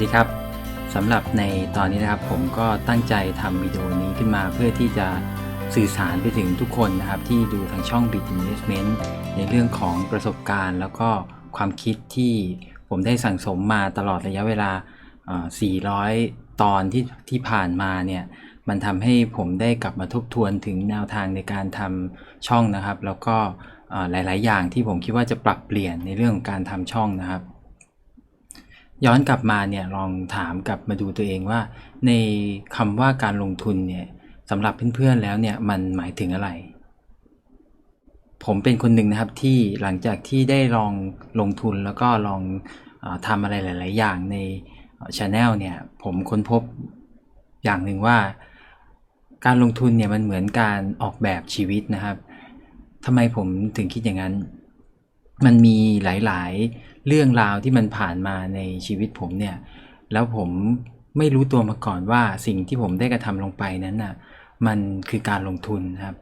ดีครับสำหรับในตอนนี้นะครับผมก็ตั้งใจทำวิดีโอนี้ขึ้นมาเพื่อที่จะสื่อสารไปถึงทุกคนนะครับ ที่ดูทางช่อง Bit Investment ในเรื่องของประสบการณ์ แล้วก็ความคิดที่ผมได้สั่งสมมาตลอดระยะเวลา 400 ตอนที่ที่ผ่านมาเนี่ยมันทำให้ผมได้กลับมาทบทวนถึงแนวทางในการทำช่องนะครับ แล้วก็หลาย ๆ อย่างที่ผมคิดว่าจะปรับเปลี่ยนในเรื่องของการทำช่องนะครับ ย้อนกลับมาเนี่ยลองถามกลับมาดูตัวเองว่า ในคำว่าการลงทุนเนี่ยสำหรับเพื่อนๆแล้วเนี่ยมันหมายถึงอะไร ผมเป็นคนหนึ่งนะครับที่หลังจากที่ได้ลองลงทุนแล้วก็ลองอทำอะไรหลาย ๆ อย่างในช anel เนี่ยผมค้นพบอย่างหนึ่งว่า การลงทุนเนี่ยมันเหมือนการออกแบบชีวิตนะครับทำไมผมถึงคิดอย่างนั้น มันมีหลาย ๆ เรื่องราวที่มันผ่านมาในชีวิตผมเนี่ย แล้วผมไม่รู้ตัวมาก่อนว่าสิ่งที่ผมได้กระทำลงไปนั้นน่ะ มันคือการลงทุนครับ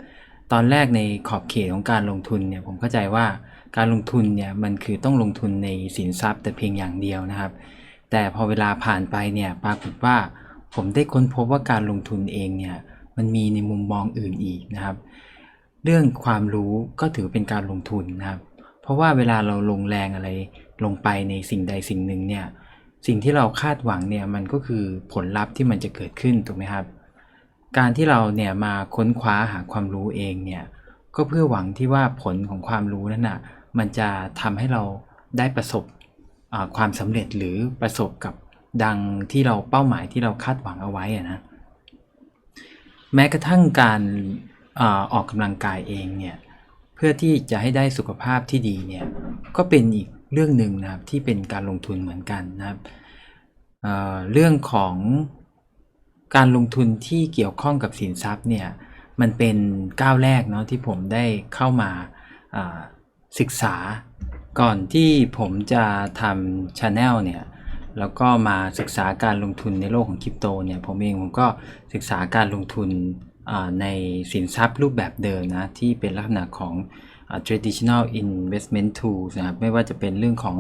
ตอนแรกในขอบเขตของการลงทุนเนี่ยผมเข้าใจว่าการลงทุนเนี่ยมันคือต้องลงทุนในสินทรัพย์ แต่เพียงอย่างเดียวนะครับ แต่พอเวลาผ่านไปเนี่ยปรากฏว่าผมได้ค้นพบว่าการลงทุนเองเนี่ยมันมีในมุมมองอื่นอีกนะครับ เรื่องความรู้ก็ถือเป็นการลงทุนนะครับ เพราะว่าเวลาเราลงแรงอะไร ลงไปในสิ่งใดสิ่งหนึ่งเนี่ยสิ่งที่เราคาดหวังเนี่ยมันก็คือผลลัพธ์ที่มันจะเกิดขึ้นถูกไหมครับ การที่เราเนี่ยมาค้นคว้าหาความรู้เองเนี่ยก็เพื่อหวังที่ว่าผลของความรู้นั้นน่ะมันจะทำให้เราได้ประสบความสำเร็จหรือประสบกับดังที่เราเป้าหมายที่เราคาดหวังเอาไว้อะนะแม้กระทั่งการอออกกำลังกายเองเนี่ยเพื่อที่จะให้ได้สุขภาพที่ดีเนี่ยก็เป็นอีก เรื่องหนึ่งนะครับที่เป็นการลงทุนเหมือนกันนะครับเเรื่องของการลงทุนที่เกี่ยวข้องกับสินทรัพย์เนี่ยมันเป็นก้าวแรกเนาะที่ผมได้เข้ามาาศึกษา ก่อนที่ผมจะทำช anel เนี่ยแล้วก็มาศึกษาการลงทุนในโลกของคริปโตเนี่ยผมเองผมก็ศึกษาการลงทุนในสินทรัพย์รูปแบบเดิมนะที่เป็นลักษณะของ traditional investment tools นะครับไม่ว่าจะเป็นเรื่องของ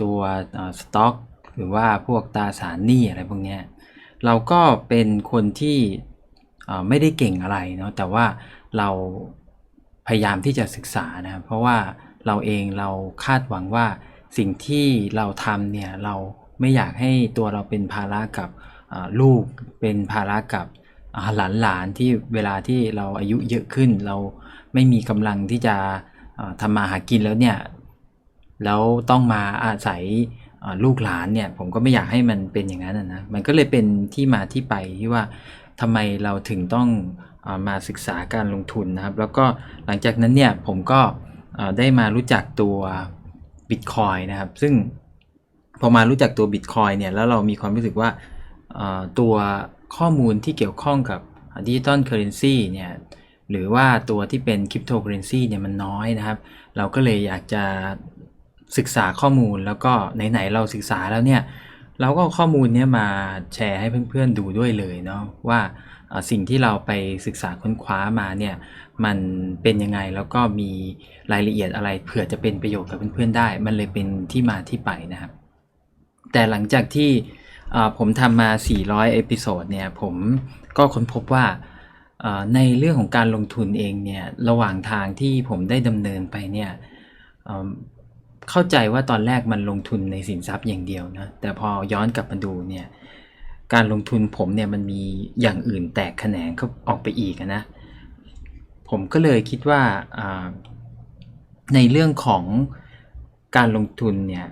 ตัวสต็อกหรือว่าพวกตราสารหนี้อะไรพวกนี้เราก็เป็นคนที่ไม่ได้เก่งอะไรเนาะแต่ว่าเราพยายามที่จะศึกษานะครับเพราะว่าเราเองเราคาดหวังว่าสิ่งที่เราทำเนี่ยเราไม่อยากให้ตัวเราเป็นภาระกับลูกเป็นภาระกับ หลานหลานๆที่เวลาที่เราอายุเยอะขึ้น เราไม่มีกำลังที่จะทำมาหากินแล้วเนี่ยแล้วต้องมาอาศัยลูกหลานเนี่ยผมก็ไม่อยากให้มันเป็นอย่างนั้นนะมันก็เลยเป็นที่มาที่ไปที่ว่าทำไมเราถึงต้องมาศึกษาการลงทุนนะครับ แล้วก็หลังจากนั้นเนี่ยผมก็ได้มารู้จักตัว Bitcoin นะครับ ซึ่งพอมารู้จักตัว Bitcoin เนี่ยแล้วเรามีความรู้สึกว่าตัว ข้อมูลที่เกี่ยวข้องกับดิจิตอลเคอร์เรนซีเนี่ยหรือว่าตัวที่เป็นคริปโตเคอเรนซีเนี่ยมันน้อยนะครับ เราก็เลยอยากจะศึกษาข้อมูลแล้วก็ไหนๆเราศึกษาแล้วเนี่ยเราก็เอาข้อมูลเนี้ยมาแชร์ให้เพื่อนๆดูด้วยเลยเนาะว่าสิ่งที่เราไปศึกษาค้นคว้ามาเนี่ยมันเป็นยังไงแล้วก็มีรายละเอียดอะไรเผื่อจะเป็นประโยชน์กับเพื่อนๆได้ มันเลยเป็นที่มาที่ไปนะครับ แต่หลังจากที่ ผมทำมา 400 เอพิโซดเนี่ย ผมก็ค้นพบว่าในเรื่องของการลงทุนเองเนี่ย ระหว่างทางที่ผมได้ดำเนินไปเนี่ยเเข้าใจว่าตอนแรกมันลงทุนในสินทรัพย์อย่างเดียวนะ แต่พอย้อนกลับมาดูเนี่ย การลงทุนผมเนี่ยมันมีอย่างอื่นแตกแขนงเขาออกไปอีกนะ ผมก็เลยคิดว่าในเรื่องของการลงทุนเนี่ย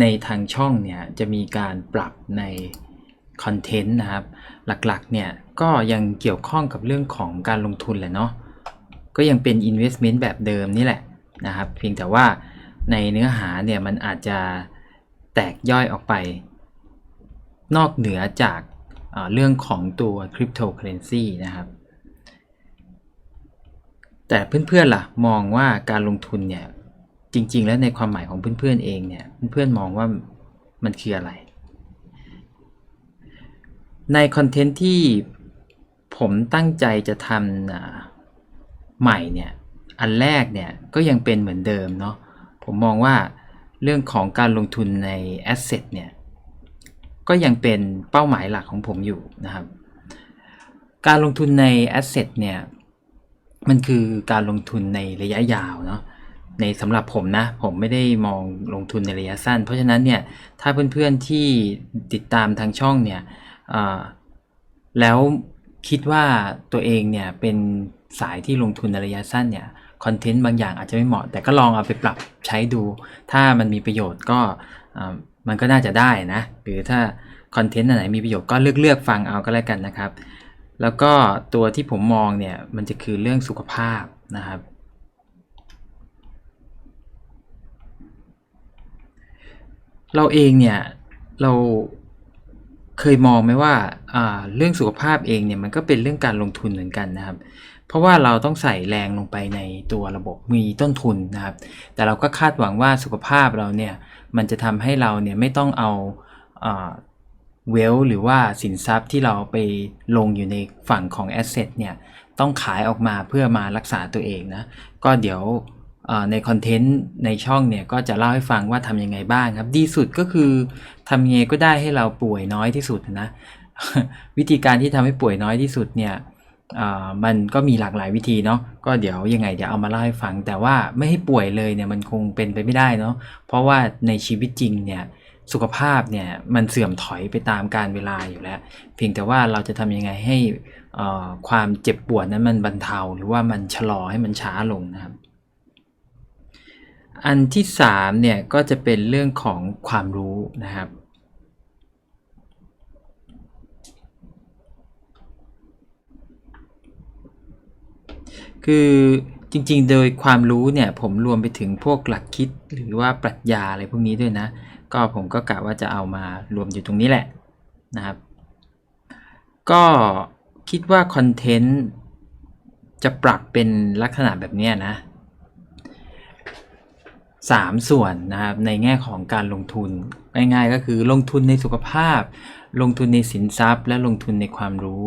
ในทางช่องเนี่ยจะมีการปรับในคอนเทนต์นะครับ หลักๆเนี่ยก็ยังเกี่ยวข้องกับเรื่องของการลงทุนแหละเนาะก็ยังเป็น investment แบบเดิมนี่แหละนะครับ เพียงแต่ว่าในเนื้อหาเนี่ยมันอาจจะแตกย่อยออกไป นอกเหนือจากเรื่องของตัว cryptocurrency นะครับ แต่เพื่อนๆล่ะมองว่าการลงทุนเนี่ย จริง ๆ แล้วในความหมายของเพื่อนๆเองเนี่ยเพื่อนๆมองว่ามันคืออะไร ในคอนเทนต์ที่ผมตั้งใจจะทำใหม่เนี่ยอันแรกเนี่ยก็ยังเป็นเหมือนเดิมเนาะผมมองว่าเรื่องของการลงทุนใน asset เนี่ยก็ยังเป็นเป้าหมายหลักของผมอยู่นะครับ การลงทุนใน asset เนี่ยมันคือการลงทุนในระยะยาวเนาะ ในสำหรับผมนะ ผมไม่ได้มองลงทุนในระยะสั้น เพราะฉะนั้นเนี่ยถ้าเพื่อนๆที่ติดตามทางช่องเนี่ยแล้วคิดว่าตัวเองเนี่ยเป็นสายที่ลงทุนในระยะสั้นเนี่ยคอนเทนต์บางอย่างอาจจะไม่เหมาะ แต่ก็ลองเอาไปปรับใช้ดู ถ้ามันมีประโยชน์ก็มันก็น่าจะได้นะ หรือถ้าคอนเทนต์ไหนมีประโยชน์ก็เลือกเลือกฟังเอาก็แล้วกันนะครับ แล้วก็ตัวที่ผมมองเนี่ยมันจะคือเรื่องสุขภาพนะครับ เราเองเนี่ยเราเคยมองไหมว่าเรื่องสุขภาพเองเนี่ยมันก็เป็นเรื่องการลงทุนเหมือนกันนะครับ เพราะว่าเราต้องใส่แรงลงไปในตัวระบบมีต้นทุนนะครับ แต่เราก็คาดหวังว่าสุขภาพเราเนี่ยมันจะทำให้เราเนี่ยไม่ต้องเอาเวลหรือว่าสินทรัพย์ที่เราไปลงอยู่ในฝั่งของแอสเซทเนี่ยต้องขายออกมาเพื่อมารักษาตัวเองนะก็เดี๋ยว ในคอนเทนต์ในช่องเนี่ยก็จะเล่าให้ฟังว่าทำยังไงบ้างครับ ดีสุดก็คือทำยังไงก็ได้ให้เราป่วยน้อยที่สุดนะ วิธีการที่ทำให้ป่วยน้อยที่สุดเนี่ยมันก็มีหลากหลายวิธีเนาะก็เดี๋ยวยังไงเดี๋ยวเอามาเล่าให้ฟัง แต่ว่าไม่ให้ป่วยเลยเนี่ยมันคงเป็นไปไม่ได้เนาะเพราะว่าในชีวิตจริงเนี่ยสุขภาพเนี่ยมันเสื่อมถอยไปตามการเวลาอยู่แล้ว เพียงแต่ว่าเราจะทำยังไงให้ความเจ็บปวดนั้นมันบรรเทาหรือว่ามันชะลอให้มันช้าลงนะครับ อันที่3เนี่ยก็จะเป็นเรื่องของความรู้นะครับ คือจริงๆ โดยความรู้เนี่ยผมรวมไปถึงพวกหลักคิดหรือว่าปรัชญาอะไรพวกนี้ด้วยนะ ก็ผมก็กะว่าจะเอามารวมอยู่ตรงนี้แหละนะครับ ก็คิดว่าคอนเทนต์จะปรับเป็นลักษณะแบบนี้นะ สามส่วนนะครับในแง่ของการลงทุนง่ายๆ ก็คือลงทุนในสุขภาพ ลงทุนในสินทรัพย์ และลงทุนในความรู้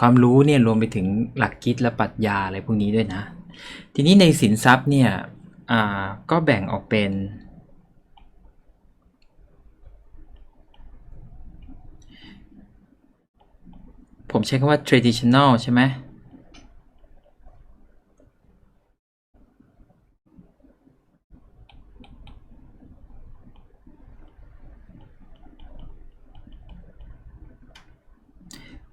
ความรู้เนี่ยรวมไปถึงหลักคิดและปรัชญาอะไรพวกนี้ด้วยนะ ทีนี้ในสินทรัพย์เนี่ยก็แบ่งออกเป็นผมใช้คำว่า traditional ใช่ไหม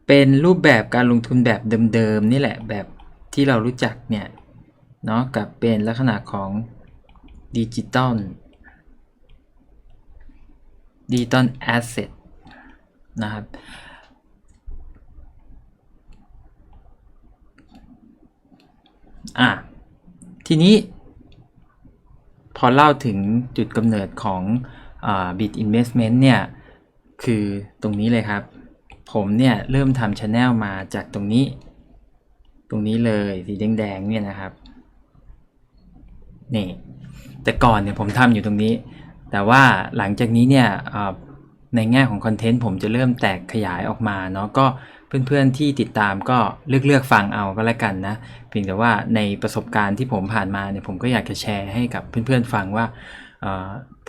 เป็นรูปแบบการลงทุนแบบเดิมๆนี่แหละแบบที่เรารู้จักเนี่ยเนาะกับเป็นลักษณะของดิจิตอลดิจิตอลแอสเซทนะครับอะทีนี้ พอเล่าถึงจุดกำเนิดของบิตอินเวสเมนต์เนี่ย คือตรงนี้เลยครับ ผมเนี่ยเริ่มทำช anel มาจากตรงนี้ ตรงนี้เลยสีแดงๆเนี่ยนะครับนี่แต่ก่อนเนี่ยผมทำอยู่ตรงนี้ แต่ว่าหลังจากนี้เนี่ยในแง่ของคอนเทนต์ผมจะเริ่มแตกขยายออกมาเนาะก็เพื่อนๆที่ติดตามก็เลือกเลือกฟังเอาก็แล้วกันนะเพียงแต่ว่าในประสบการณ์ที่ผมผ่านมาเนี่ยผมก็อยากจะแชร์ให้กับเพื่อนๆฟังว่า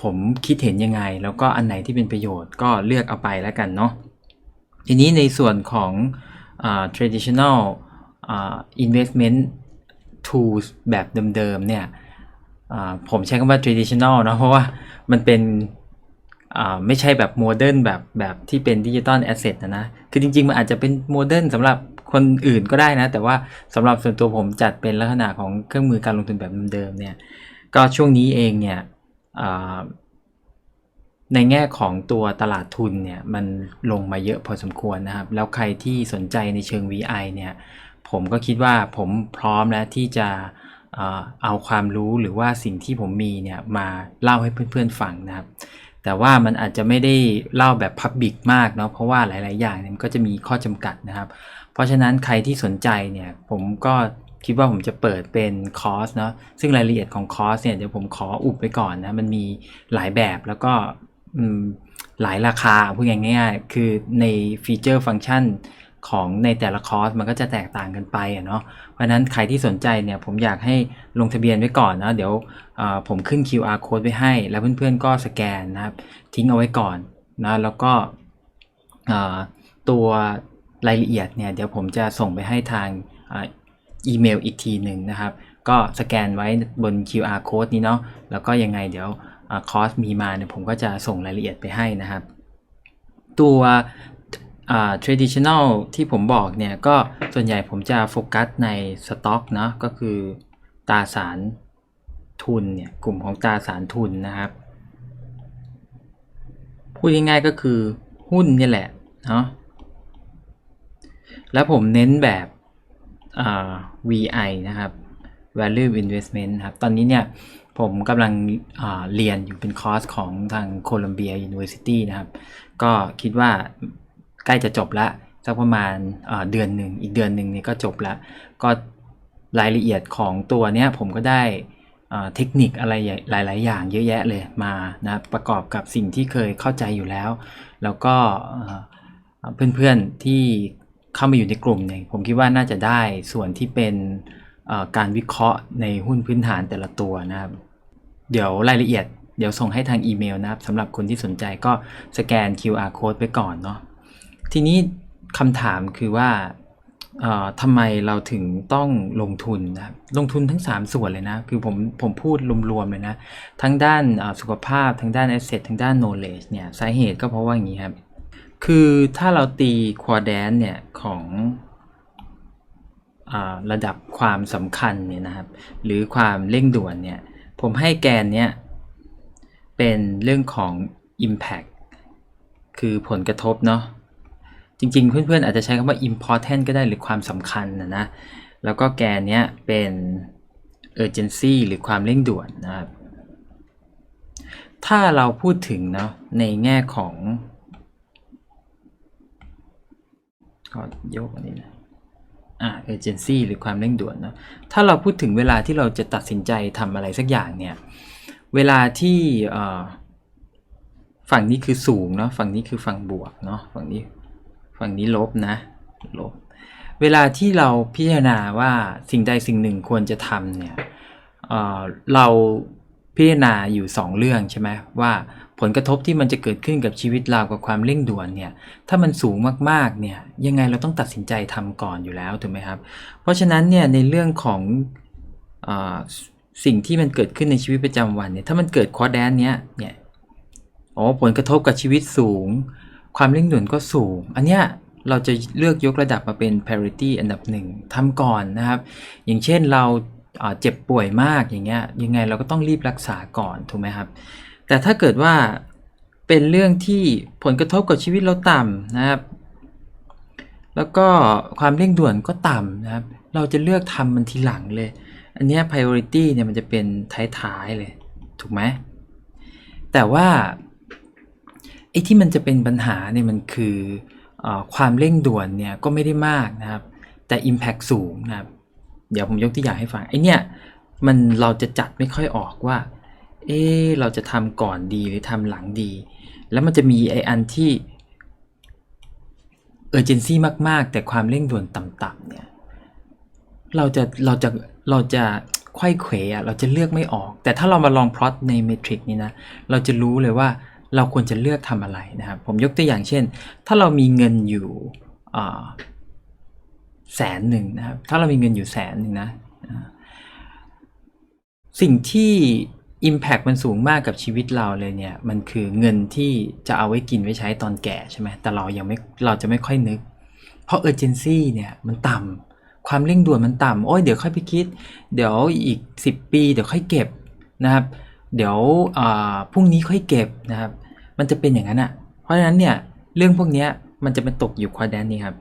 ผมคิดเห็นยังไง แล้วก็อันไหนที่เป็นประโยชน์ก็เลือกเอาไปแล้วกันเนาะ ทีนี้ในส่วนของอ traditional อ investment tools แบบเดิมๆเนี่ยผมใช้คำว่า traditional เนะเพราะว่ามันเป็นไม่ใช่แบบโมเดิร์นแบบแบบที่เป็นดิจิตอลแอสเซทนะนะ คือจริง ๆ มันอาจจะเป็นโมเดิร์นสำหรับคนอื่นก็ได้นะ แต่ว่าสำหรับส่วนตัวผมจัดเป็นลักษณะของเครื่องมือการลงทุนแบบเดิมๆเนี่ย ก็ช่วงนี้เองเนี่ย ในแง่ของตัวตลาดทุนเนี่ยมันลงมาเยอะพอสมควรนะครับ แล้วใครที่สนใจในเชิง VI เนี่ยผมก็คิดว่าผมพร้อมแล้วที่จะเอาความรู้หรือว่าสิ่งที่ผมมีเนี่ยมาเล่าให้เพื่อนๆฟังนะครับ แต่ว่ามันอาจจะไม่ได้เล่าแบบพับบิกมากเนาะเพราะว่าหลาย ๆ อย่างเนี่ยมันก็จะมีข้อจำกัดนะครับ เพราะฉะนั้นใครที่สนใจเนี่ยผมก็คิดว่าผมจะเปิดเป็นคอร์สเนาะซึ่งรายละเอียดของคอร์สเนี่ยเดี๋ยวผมขออุบไว้ก่อนนะมันมีหลายแบบแล้วก็ หลายราคาพูดง่ายๆคือในฟีเจอร์ฟังก์ชันของในแต่ละคอร์สมันก็จะแตกต่างกันไปอะเนาะเพราะนั้นใครที่สนใจเนี่ยผมอยากให้ลงทะเบียนไว้ก่อนนะเดี๋ยวผมขึ้น QR code ไว้ให้ แล้วเพื่อนๆก็สแกนนะครับ ทิ้งเอาไว้ก่อนนะแล้วก็ตัวรายละเอียดเนี่ยเดี๋ยวผมจะส่งไปให้ทางอีเมลอีกทีหนึ่งนะครับ ก็สแกนไว้บน QR code นี้เนาะแล้วก็ยังไงเดี๋ยว คอร์สมีมาเนี่ยผมก็จะส่งรายละเอียดไปให้นะครับ ตัวอ่า traditional ที่ผมบอกเนี่ยก็ส่วนใหญ่ผมจะโฟกัสในสต็อกเนาะก็คือตราสารทุนเนี่ยกลุ่มของตราสารทุนนะครับ พูดง่ายๆก็คือหุ้นนี่แหละเนาะแล้วผมเน้นแบบอ่า VI นะครับ value investment ครับ ตอนนี้เนี่ย ผมกำลังเรียนอยู่เป็นคอร์สของทาง Columbia University นะครับ ก็คิดว่าใกล้จะจบละสักประมาณเดือนหนึ่งอีกเดือนหนึ่งเนี่ยก็จบละก็รายละเอียดของตัวเนี้ยผมก็ได้เทคนิคอะไรหลาย ๆ อย่างเยอะแยะเลยมานะครับประกอบกับสิ่งที่เคยเข้าใจอยู่แล้ว แล้วก็เพื่อน ๆ ที่เข้ามาอยู่ในกลุ่มเนี่ยผมคิดว่าน่าจะได้ส่วนที่เป็น การวิเคราะห์ในหุ้นพื้นฐานแต่ละตัวนะครับ เดี๋ยวรายละเอียดเดี๋ยวส่งให้ทางอีเมลนะครับสำหรับคนที่สนใจก็สแกน QR code ไปก่อนเนาะทีนี้คำถามคือว่าทำไมเราถึงต้องลงทุนนะลงทุนทั้ง 3 ส่วนเลยนะ คือผมผมพูดรวมๆเลยนะ ทั้งด้านสุขภาพทั้งด้าน asset ทั้งด้าน knowledge เนี่ยสาเหตุก็เพราะว่าอย่างนี้ครับ คือถ้าเราตีควอแดนเนี่ยของ ระดับความสำคัญเนี่ยนะครับ หรือความเร่งด่วนเนี่ย ผมให้แกนเนี้ยเป็นเรื่องของ impact คือผลกระทบเนาะจริงๆ เพื่อนๆ อาจจะใช้คำว่า important ก็ได้หรือความสำคัญนะนะ แล้วก็แกนเนี้ยเป็น urgency หรือความเร่งด่วนนะครับ ถ้าเราพูดถึงเนาะในแง่ของก็ยกอันนี้นะ อ่า urgency หรือความเร่งด่วนเนอะถ้าเราพูดถึงเวลาที่เราจะตัดสินใจทำอะไรสักอย่างเนี่ย เวลาที่ฝั่งนี้คือสูงเนาะฝั่งนี้คือฝั่งบวกเนาะฝั่งนี้ฝั่งนี้ลบนะลบ เวลาที่เราพิจารณาว่าสิ่งใดสิ่งหนึ่งควรจะทำเนี่ยเเราพิจารณาอยู่ 2 เรื่องใช่ไหมว่า ผลกระทบที่มันจะเกิดขึ้นกับชีวิตเรากับความเร่งด่วนเนี่ยถ้ามันสูงมากๆเนี่ยยังไงเราต้องตัดสินใจทำก่อนอยู่แล้วถูกไหมครับ เพราะฉะนั้นเนี่ยในเรื่องของอาสิ่งที่มันเกิดขึ้นในชีวิตประจำวันเนี่ยถ้ามันเกิดคอแดนเนี้ยเนี่ยอ๋อผลกระทบกับชีวิตสูง ความเร่งด่วนก็สูง อันเนี้ยเราจะเลือกยกระดับมาเป็น parity อันดับหนึ่งทำก่อนนะครับ อย่างเช่นเราเจ็บป่วยมากอย่างเงี้ยยังไงเราก็ต้องรีบรักษาก่อนถูกไหมครับ แต่ถ้าเกิดว่าเป็นเรื่องที่ผลกระทบกับชีวิตเราต่ำนะครับ แล้วก็ความเร่งด่วนก็ต่ำนะครับ เราจะเลือกทำมันทีหลังเลย อันนี้ priority เนี่ยมันจะเป็นท้ายๆเลย ถูกไหม แต่ว่าไอ้ที่มันจะเป็นปัญหาเนี่ยมันคือเออความเร่งด่วนเนี่ยก็ไม่ได้มากนะครับ แต่ impact สูงนะครับ เดี๋ยวผมยกตัวอย่างให้ฟังไอ้เนี่ยมันเราจะจัดไม่ค่อยออกว่า เอ๊เราจะทำก่อนดีหรือทำหลังดี แล้วมันจะมีไออันที่ urgency มาก ๆ แต่ความเร่งด่วนต่ำๆเนี่ย เราจะเราจะเราจะไข้เขวอะเราจะเลือกไม่ออก แต่ถ้าเรามาลองพลอตในเมทริกนี้นะ เราจะรู้เลยว่าเราควรจะเลือกทำอะไรนะครับ ผมยกตัวอย่างเช่น ถ้าเรามีเงินอยู่แสนหนึ่งนะครับ ถ้าเรามีเงินอยู่แสนหนึ่งนะ สิ่งที่ Impact มันสูงมากกับชีวิตเราเลยเนี่ย มันคือเงินที่จะเอาไว้กินไว้ใช้ตอนแก่ใช่ไหมแต่เรายังไม่เราจะไม่ค่อยนึก เพราะ urgency เนี่ยมันต่ำความเร่งด่วนมันต่ำโอ้ยเดี๋ยวค่อยไปคิด เดี๋ยวอีก 10 ปี เดี๋ยวค่อยเก็บนะครับ เดี๋ยวอ่าพรุ่งนี้ค่อยเก็บนะครับ มันจะเป็นอย่างนั้นอะ เพราะฉะนั้นเนี่ยเรื่องพวกนี้มันจะมาตกอยู่ควอแดนนี้ครับ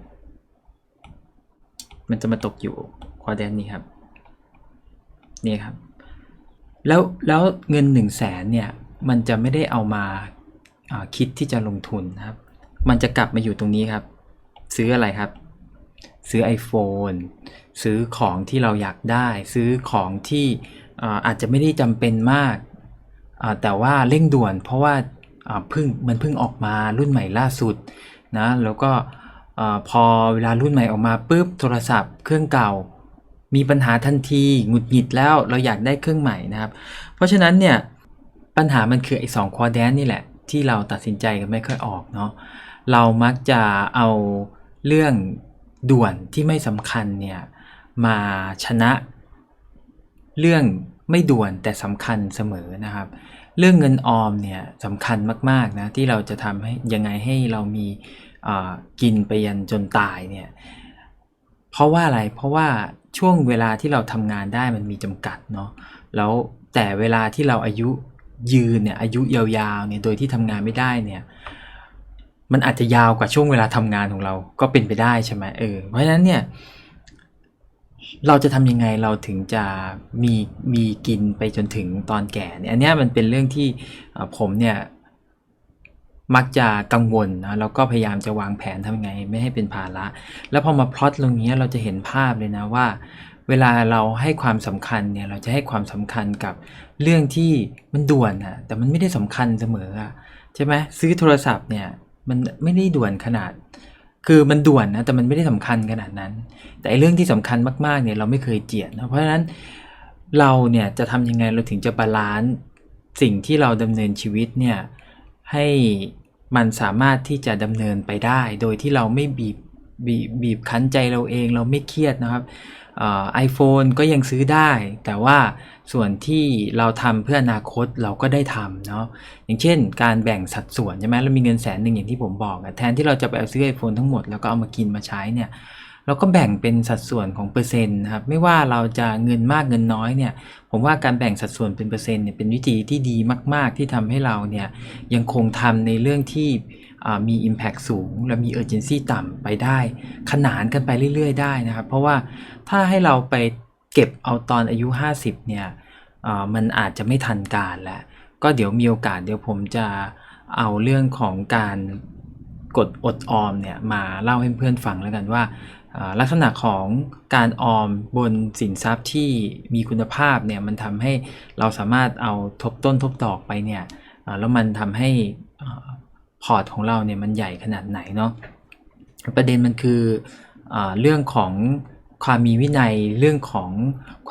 มันจะมาตกอยู่ควอแดนนี้ครับ นี่ครับ แล้วแล้วเงิน1นึ่งแสนเนี่ยมันจะไม่ได้เอามาคิดที่จะลงทุนนะครับ มันจะกลับมาอยู่ตรงนี้ครับ ซื้ออะไรครับ ซื้อ iPhone ซื้อของที่เราอยากได้ ซื้อของที่อาจจะไม่ได้จำเป็นมาก แต่ว่าเร่งด่วนเพราะว่าเพิ่งมันเพิ่งออกมารุ่นใหม่ล่าสุดนะแล้วก็อพอเวลารุ่นใหม่ออกมาปุ๊บโทรศัพท์เครื่องเก่า มีปัญหาทันทีหงุดหงิดแล้วเราอยากได้เครื่องใหม่นะครับ เพราะฉะนั้นเนี่ยปัญหามันคือไอ้สองคอแดนนี่แหละ ที่เราตัดสินใจกันไม่ค่อยออกเนาะเรามักจะเอาเรื่องด่วนที่ไม่สำคัญเนี่ยมาชนะเรื่องไม่ด่วนแต่สำคัญเสมอนะครับ เรื่องเงินออมเนี่ยสำคัญมากๆนะที่เราจะทำให้ยังไงให้เรามีอ่ากินไปยันจนตายเนี่ยเพราะว่าอะไรเพราะว่า ช่วงเวลาที่เราทำงานได้มันมีจำกัดเนาะแล้วแต่เวลาที่เราอายุยืนเนี่ยอายุยาวๆเนี่ยโดยที่ทำงานไม่ได้เนี่ยมันอาจจะยาวกว่าช่วงเวลาทำงานของเราก็เป็นไปได้ใช่ไหมเออเพราะฉะนั้นเนี่ยเราจะทำยังไงเราถึงจะมีมีกินไปจนถึงตอนแก่เนี่ยอันเนี้ยมันเป็นเรื่องที่ผมเนี่ย มักจะกังวลนะแล้วก็พยายามจะวางแผนทำไง ไม่ให้เป็นภาระ แล้วพอมาพลอตตรงนี้เราจะเห็นภาพเลยนะว่า เวลาเราให้ความสำคัญเนี่ยเราจะให้ความสำคัญกับเรื่องที่มันด่วนนะแต่มันไม่ได้สำคัญเสมออะใช่ไหมซื้อโทรศัพท์เนี่ยมันไม่ได้ด่วนขนาด คือมันด่วนนะแต่มันไม่ได้สำคัญขนาดนั้น แต่ไอเรื่องที่สำคัญมากๆเนี่ยเราไม่เคยเจียดนะเพราะฉะนั้นเราเนี่ยจะทำยังไงเราถึงจะบาลานซ์สิ่งที่เราดำเนินชีวิตเนี่ยให้ มันสามารถที่จะดำเนินไปได้ โดยที่เราไม่บีบบีบบีบคั้นใจเราเองเราไม่เครียดนะครับไอโฟนก็ยังซื้อได้ แต่ว่าส่วนที่เราทำเพื่ออนาคตเราก็ได้ทำเนาะอย่างเช่น การแบ่งสัดส่วนใช่ไหมเรามีเงินแสนหนึ่งอย่างที่ผมบอกแทนที่เราจะไปเอาซื้อไอโฟนทั้งหมดแล้วก็เอามากินมาใช้เนี่ย เราก็แบ่งเป็นสัดส่วนของเปอร์เซ็นต์นะครับไม่ว่าเราจะเงินมากเงินน้อยเนี่ยผมว่าการแบ่งสัดส่วนเป็นเปอร์เซ็นต์เนี่ยเป็นวิธีที่ดีมาก ๆ ที่ทำให้เราเนี่ยยังคงทำในเรื่องที่มี Impact สูง และมี Urgency ต่ำไปได้ ขนานกันไปเรื่อย ๆ ได้นะครับ เพราะว่าถ้าให้เราไปเก็บเอาตอนอายุ 50 เนี่ยมันอาจจะไม่ทันการแล้วก็เดี๋ยวมีโอกาสเดี๋ยวผมจะเอาเรื่องของการกดอดออมเนี่ยมาเล่าให้เพื่อนฟังแล้วกันว่า ลักษณะของการออมบนสินทรัพย์ที่มีคุณภาพเนี่ยมันทำให้เราสามารถเอาทบต้นทบดอกไปเนี่ยแล้วมันทำให้พอร์ตของเราเนี่ยมันใหญ่ขนาดไหนเนาะประเด็นมันคืออเรื่องของความมีวินัยเรื่องของ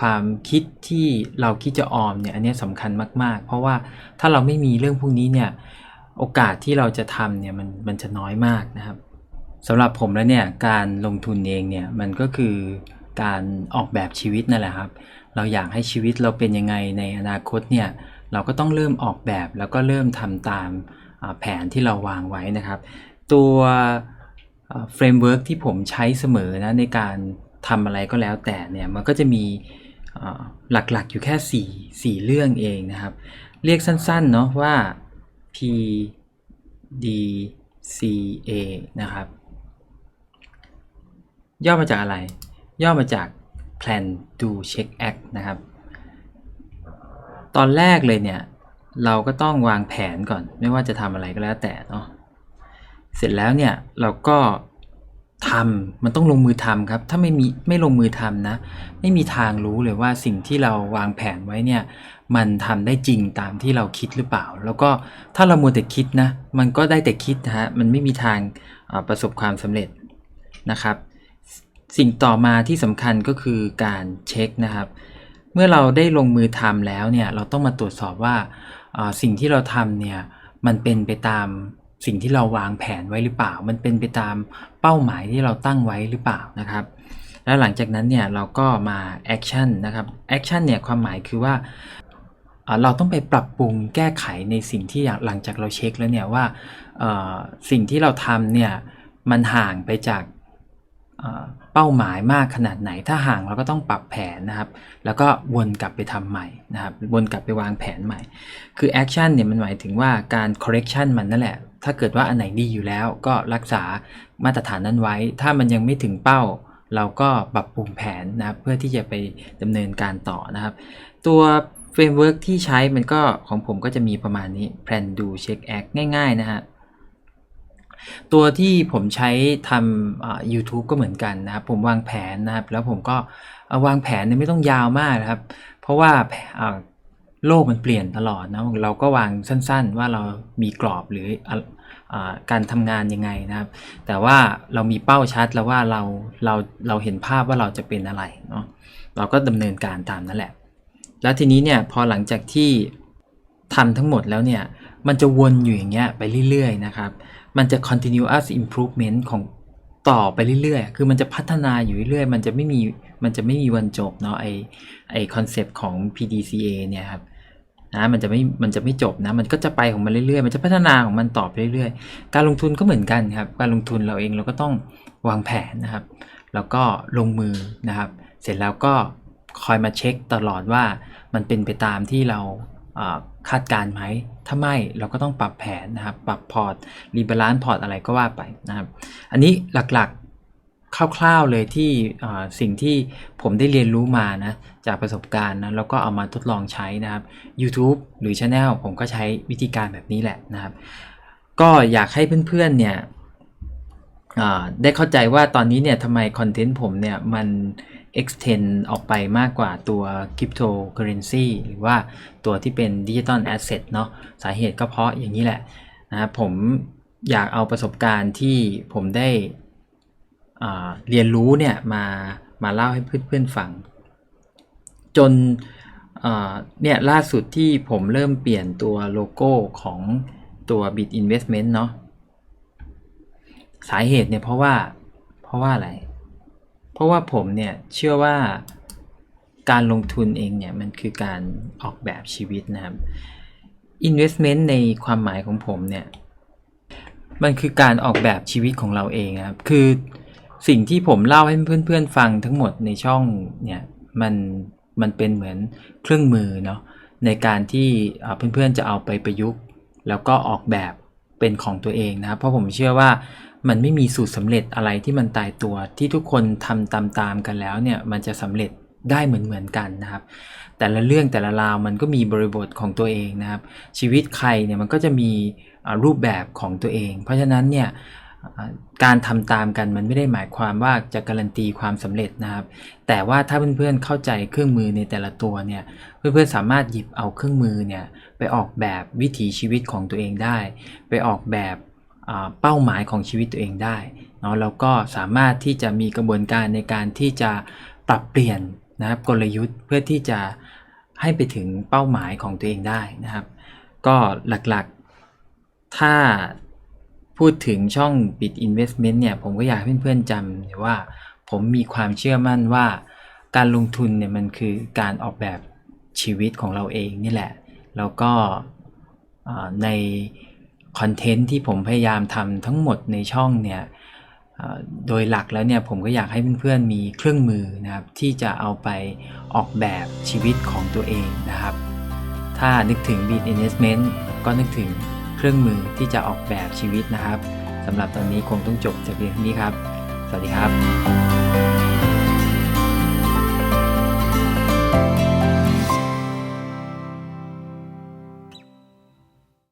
ความคิดที่เราคิดจะออมเนี่ยอันนี้สำคัญมาก ๆ เพราะว่าถ้าเราไม่มีเรื่องพวกนี้เนี่ยโอกาสที่เราจะทำเนี่ยมันมันจะน้อยมากนะครับ สำหรับผมแล้วเนี่ยการลงทุนเองเนี่ยมันก็คือการออกแบบชีวิตนั่นแหละครับ เราอยากให้ชีวิตเราเป็นยังไงในอนาคตเนี่ยเราก็ต้องเริ่มออกแบบแล้วก็เริ่มทำตามแผนที่เราวางไว้นะครับ ตัวเฟรมเวิร์กที่ผมใช้เสมอนะในการทำอะไรก็แล้วแต่เนี่ยมันก็จะมีหลักๆอยู่แค่ 4 4 เรื่องเองนะครับ เรียกสั้นๆเนาะว่า P D C A นะครับ ย่อมาจากอะไร ย่อมาจาก plan do check act นะครับ ตอนแรกเลยเนี่ย เราก็ต้องวางแผนก่อน ไม่ว่าจะทำอะไรก็แล้วแต่เนาะเสร็จแล้วเนี่ยเราก็ทำมันต้องลงมือทำครับ ถ้าไม่มีไม่ลงมือทำนะ ไม่มีทางรู้เลยว่าสิ่งที่เราวางแผนไว้เนี่ย มันทำได้จริงตามที่เราคิดหรือเปล่า แล้วก็ถ้าเรามัวแต่คิดนะ มันก็ได้แต่คิดนะฮะมันไม่มีทางประสบความสำเร็จนะครับ สิ่งต่อมาที่สำคัญก็คือการเช็คนะครับ เมื่อเราได้ลงมือทำแล้วเนี่ยเราต้องมาตรวจสอบว่าสิ่งที่เราทำเนี่ยมันเป็นไปตามสิ่งที่เราวางแผนไว้หรือเปล่า มันเป็นไปตามเป้าหมายที่เราตั้งไว้หรือเปล่านะครับ แล้วหลังจากนั้นเนี่ยเราก็มาแอคชั่นนะครับแอคชั่นเนี่ยความหมายคือว่าเราต้องไปปรับปรุงแก้ไขในสิ่งที่หลังจากเราเช็คแล้วเนี่ยว่าสิ่งที่เราทำเนี่ยมันห่างไปจาก เป้าหมายมากขนาดไหน ถ้าห่างเราก็ต้องปรับแผนนะครับ แล้วก็วนกลับไปทำใหม่นะครับ วนกลับไปวางแผนใหม่ คือ action เนี่ยมันหมายถึงว่าการ correction มันนั่นแหละ ถ้าเกิดว่าอันไหนดีอยู่แล้วก็รักษามาตรฐานนั้นไว้ ถ้ามันยังไม่ถึงเป้า เราก็ปรับปรุงแผนนะครับ เพื่อที่จะไปดำเนินการต่อนะครับ ตัวเฟรมเวิร์กที่ใช้มันก็ของผมก็จะมีประมาณนี้ plan do check act ง่าย ๆ นะฮะ ตัวที่ผมใช้ทำ YouTube ก็เหมือนกันนะครับ ผมวางแผนนะครับ แล้วผมก็วางแผนเนี่ยไม่ต้องยาวมากนะครับ เพราะว่าโลกมันเปลี่ยนตลอดนะเราก็วางสั้นๆ ว่าเรามีกรอบหรืออการทำงานยังไงนะครับ แต่ว่าเรามีเป้าชัดแล้วว่าเราเราเราเห็นภาพว่าเราจะเป็นอะไรเนาะเราก็ดำเนินการตามนั่นแหละ แล้วทีนี้เนี่ยพอหลังจากที่ทำทั้งหมดแล้วเนี่ยมันจะวนอยู่อย่างเงี้ยไปเรื่อยๆนะครับ มันจะ continuous improvement ของต่อไปเรื่อยๆ คือมันจะพัฒนาอยู่เรื่อยๆ มันจะไม่มี มันจะไม่มีวันจบเนาะไอไอคอนเซปต์ของ PDCA เนี่ยครับนะมันจะไม่ มันจะไม่จบนะ มันก็จะไปของมันเรื่อยๆ มันจะพัฒนาของมันต่อไปเรื่อยๆ การลงทุนก็เหมือนกันครับ การลงทุนเราเองเราก็ต้องวางแผนนะครับ แล้วก็ลงมือนะครับ เสร็จแล้วก็คอยมาเช็คตลอดว่ามันเป็นไปตามที่เราอ่า คาดการไหมถ้าไม่เราก็ต้องปรับแผนนะครับ ปรับพอร์ต รีบาลานซ์พอร์ตอะไรก็ว่าไปนะครับ อันนี้หลักๆ คร่าวๆเลยที่สิ่งที่ผมได้เรียนรู้มานะ จากประสบการณ์นะ แล้วก็เอามาทดลองใช้นะครับ YouTube หรือ Channel ผมก็ใช้วิธีการแบบนี้แหละนะครับ ก็อยากให้เพื่อนๆ เนี่ยได้เข้าใจว่าตอนนี้เนี่ยทำไมคอนเทนต์ผมเนี่ยมัน extend ออกไปมากกว่าตัว cryptocurrency หรือว่าตัวที่เป็น digital asset เนาะสาเหตุก็เพราะอย่างนี้แหละนะครับผมอยากเอาประสบการณ์ที่ผมได้เรียนรู้เนี่ยมามาเล่าให้เพื่อนๆฟัง จนเนี่ยล่าสุดที่ผมเริ่มเปลี่ยนตัวโลโก้ของตัว Bit Investment เนาะสาเหตุเนี่ยเพราะว่าเพราะว่าอะไร ราะว่าผมเนี่ยเชื่อว่าการลงทุนเองเนี่ยมันคือการออกแบบชีวิตนะครับ investment ในความหมายของผมเนี่ยมันคือการออกแบบชีวิตของเราเองครับ คือสิ่งที่ผมเล่าให้เพื่อนๆฟังทั้งหมดในช่องเนี่ยมันมันเป็นเหมือนเครื่องมือเนาะในการที่เพื่อนๆจะเอาไปประยุกต์ แล้วก็ออกแบบเป็นของตัวเองนะครับ เพราะผมเชื่อว่า มันไม่มีสูตรสำเร็จอะไรที่มันตายตัว ที่ทุกคนทำตามๆกันแล้วเนี่ยมันจะสำเร็จได้เหมือนๆกันนะครับ แต่ละเรื่องแต่ละราวมันก็มีบริบทของตัวเองนะครับ ชีวิตใครเนี่ยมันก็จะมีรูปแบบของตัวเอง เพราะฉะนั้นเนี่ยการทำตามกันมันไม่ได้หมายความว่าจะการันตีความสำเร็จนะครับ แต่ว่าถ้าเพื่อนๆเข้าใจเครื่องมือในแต่ละตัวเนี่ยเพื่อนๆสามารถหยิบเอาเครื่องมือเนี่ยไปออกแบบวิถีชีวิตของตัวเองได้ ไปออกแบบ เป้าหมายของชีวิตตัวเองได้เนาะแล้วก็สามารถที่จะมีกระบวนการในการที่จะปรับเปลี่ยนนะครับกลยุทธ์เพื่อที่จะให้ไปถึงเป้าหมายของตัวเองได้นะครับ ก็หลักๆถ้าพูดถึงช่อง Bit Investment เนี่ยผมก็อยากให้เพื่อนๆจำว่า ผมมีความเชื่อมั่นว่า การลงทุนเนี่ยมันคือการออกแบบชีวิตของเราเองนี่แหละ แล้วก็ใน คอนเทนต์ที่ผมพยายามทำทั้งหมดในช่องเนี่ยโดยหลักแล้วเนี่ยผมก็อยากให้เพื่อนๆมีเครื่องมือนะครับที่จะเอาไปออกแบบชีวิตของตัวเองนะครับ ถ้านึกถึง Beat Investment ก็นึกถึงเครื่องมือที่จะออกแบบชีวิตนะครับสำหรับตอนนี้คงต้องจบจากเพียงเท่านี้ครับ สวัสดีครับ